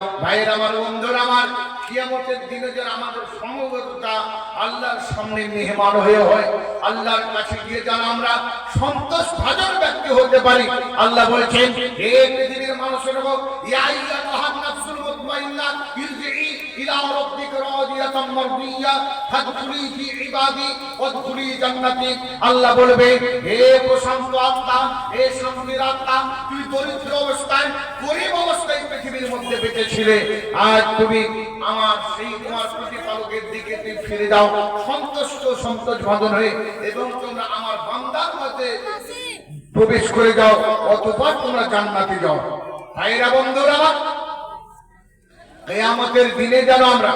ভাইয়ের আমার, বন্ধুর আমার, কিয়ামতের দিনে যেন আমাদের সমবেতটা আল্লাহর সামনে মেহমান হয়ে হয়। আল্লাহর কাছে গিয়ে যেন আমরা সন্তোষ ভাজন ব্যক্তি হতে পারি। আল্লাহ বলছেন, হে পৃথিবীর মানুষের হোক, ইয়া মুতমাইন্না ইলা রাব্বিকা রাদিয়াতাম মারদিয়া, ফাদখুলি ফি ইবাদি, ওয়াদখুলি জান্নাতি। আল্লাহ বলবে দরিদ্র অবস্থায় অবস্থায় পৃথিবীর বেঁচেছিলে। আজ তুমি আমার সেই তোমার প্রতিপালকের দিকে তুমি ফিরে যাও। সন্তুষ্ট সন্তোষ হয়ে এবং তোমরা আমার বান্দার মধ্যে প্রবেশ করে যাও, অতপর তোমরা জান্নাতে যাও। ভাইরা, বন্ধুরা কেয়ামতের দিনে যেন আমরা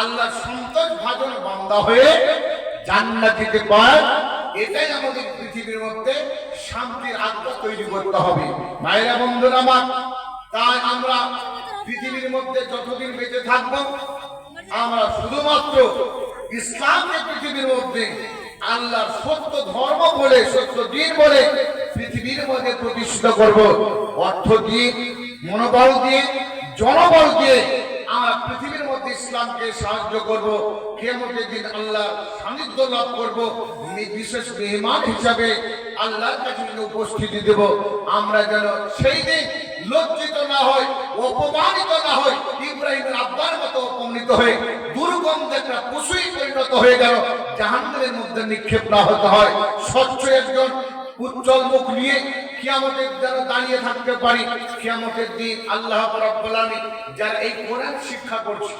আল্লাহ সন্তোষ ভাজন বান্দা হয়ে জান্নাতিতে পার এটাই আমাদের পৃথিবীর মধ্যে শান্তির আত্মা তৈরি করতে হবে। মায়েরা বন্ধুরা আমার, তাই আমরা পৃথিবীর মধ্যে যতদিন বেঁচে থাকব, আমরা শুধুমাত্র ইসলামকে পৃথিবীর মধ্যে আল্লাহর সত্য ধর্ম বলে, সত্য দিন বলে পৃথিবীর মধ্যে প্রতিষ্ঠিত করব। অর্থ দিয়ে মনোবল দিয়ে জনবল দিয়ে আমরা পৃথিবীর মধ্যে ইসলামকে সাহায্য করব কেমতের দিন আল্লাহ সান্নিধ্য লাভ করব বিশেষ মেহমান হিসাবে আল্লাহর কাছে উপস্থিতি দেব। আমরা যেন সেই দিন লজ্জিত না হয় অপমানিত না হয় ইব্রাহিমের আব্বার মতো অপমানিত হয়ে দুর্গন্ধ একটা পশুই পরিণত হয়ে গেল, জাহান্নামের মধ্যে নিক্ষেপ না হতে হয়। স্বচ্ছ একজন উজ্জ্বল মুখ নিয়ে কিয়ামতের যেন দাঁড়িয়ে থাকতে পারি। কিয়ামতের দিন আল্লাহ রব্বুল আলামিন যারা এই কোরআন শিক্ষা করছে,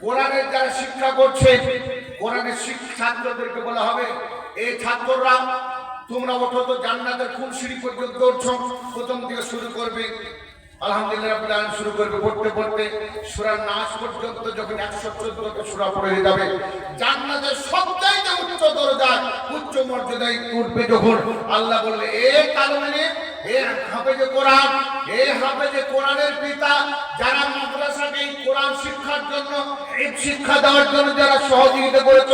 কোরআনের যারা শিক্ষা করছে, কোরআনের ছাত্রদেরকে বলা হবে এই ছাত্ররা, তোমরা ওঠো তো জান্নাতের কোন সিঁড়ি পর্যন্ত উঠছ প্রথম থেকে শুরু করবে। আলহামদুলিল্লাহ শুরু করবে, পড়তে পড়তে। সূরা নাস পর্যন্ত যখন 114টা সূরা পড়ে যাবে, জান্নাতের সবচাইতে উচ্চ উঠবে আল্লাহ বলবে এ এ হাফেজে কোরআন, এ হাফেজে পিতা, যারা কোরআন শিক্ষার জন্য এই শিক্ষা দেওয়ার জন্য যারা সহযোগিতা করেছ